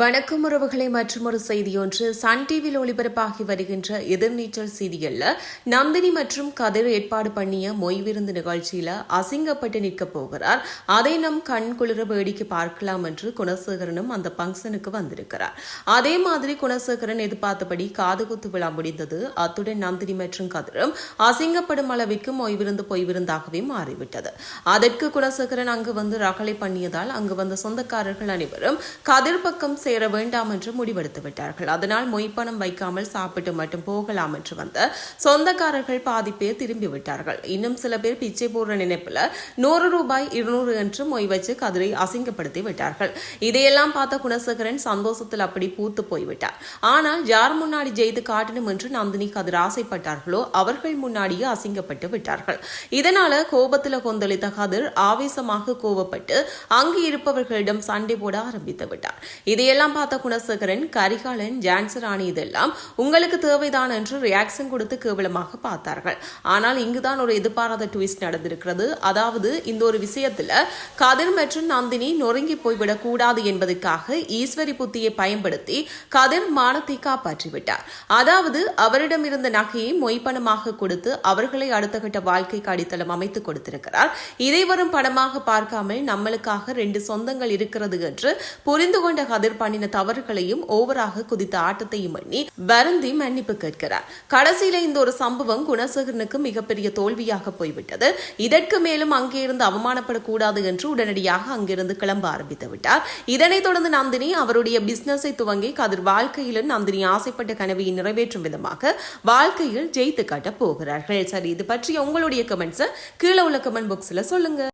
வணக்கம் உறவுகளை மற்றொரு செய்தியொன்று சன் டிவியில் ஒளிபரப்பாகி வருகின்ற எதிர்நீச்சல் சீரியல்ல நந்தினி மற்றும் கதிர் ஏற்பாடு பண்ணிய மொய் விருந்து நிகழ்ச்சியில அசிங்கப்பட்டு நிற்க போகிறார். அதை நம் கண் குளிர வேடிக்கை பார்க்கலாம் என்று குணசேகரனும் அந்த பங்கனுக்கு வந்திருக்கிறார். அதே மாதிரி குணசேகரன் எதிர்பார்த்தபடி காதுகுத்து விழா முடிந்தது. அத்துடன் நந்தினி மற்றும் கதிரும் அசிங்கப்படும் அளவிற்கு மொய் விருந்து பொய் விருந்தாகவே மாறிவிட்டது. அதற்கு குணசேகரன் அங்கு வந்து ரகளை பண்ணியதால் அங்கு வந்த சொந்தக்காரர்கள் அனைவரும் கதிர் பக்கம் சேர வேண்டாம் என்று முடிவெடுத்து விட்டார்கள் அதனால் மொய்ப்பணம் வைக்காமல் சாப்பிட்டு மட்டும் போகலாம் என்று வந்த சொந்தக்காரர்கள் பாதி பேர் திரும்பி விட்டார்கள் இன்னும் சில பேர் பிச்சை போடுற நினைப்புல நூறு ரூபாய் இருநூறு என்று மொய் வச்சு கதிரை அசிங்கப்படுத்தி விட்டார்கள். இதையெல்லாம் பார்த்த குணசேகரன் சந்தோஷத்தில் அப்படி பூத்து போய்விட்டார். ஆனால் யார் முன்னாடி ஜெயித்து காட்டணும் என்று நந்தினி கதிர் ஆசைப்பட்டார்களோ அவர்கள் முன்னாடியே அசிங்கப்பட்டு விட்டார்கள். இதனால கோபத்துல கொந்தளித்த கதிர் ஆவேசமாக கோபப்பட்டு அங்கு இருப்பவர்களிடம் சண்டை போட ஆரம்பித்து விட்டார். இதையெல்லாம் இதையெல்லாம் பார்த்த குணசேகரன் கரிகாலன் ஜான்சர் ராணி இதெல்லாம் உங்களுக்கு தேவைதான் என்று ரியாக்ஷன் கொடுத்து கேவலமாக பார்த்தார்கள். ஆனால் இங்குதான் ஒரு எதிர்பாராத ட்விஸ்ட் நடந்திருக்கிறது. அதாவது இந்த ஒரு விஷயத்துல கதிர் மற்றும் நந்தினி நொறுங்கி போய்விடக் கூடாது என்பதற்காக ஈஸ்வரி புத்தியை பயன்படுத்தி கதிர் மானத்தை காப்பாற்றிவிட்டார். அதாவது அவரிடம் இருந்த நகையை மொய்ப்பணமாக கொடுத்து அவர்களை அடுத்த கட்ட வாழ்க்கைக்கு அடித்தளம் அமைத்து கொடுத்திருக்கிறார். இதை வரும் படமாக பார்க்காமல் நம்மளுக்காக ரெண்டு சொந்தங்கள் இருக்கிறது என்று புரிந்து கொண்ட கதிர் பண்ணின தவறுகளையும் ஓவராக குதித்த ஆட்டத்தையும் எண்ணி வருந்தி மன்னிப்பு கேட்கிறார். கடைசியில இந்த ஒரு சம்பவம் குணசேகரனுக்கு மிகப்பெரிய தோல்வியாக போய்விட்டது. இதற்கு மேலும் அங்கே இருந்து அவமானப்படக்கூடாது என்று உடனடியாக அங்கிருந்து கிளம்ப ஆரம்பித்து விட்டார். இதனைத் தொடர்ந்து நந்தினி அவருடைய பிசினஸை துவங்கி கதிர் வாழ்க்கையிலும் நந்தினி ஆசைப்பட்ட கனவை நிறைவேற்றும் விதமாக வாழ்க்கையில் ஜெயித்து காட்ட போகிறார்கள். சரி இது பற்றிய உங்களுடைய கமெண்ட்ஸை கீழே உள்ள கமெண்ட் பாக்ஸ்ல சொல்லுங்க.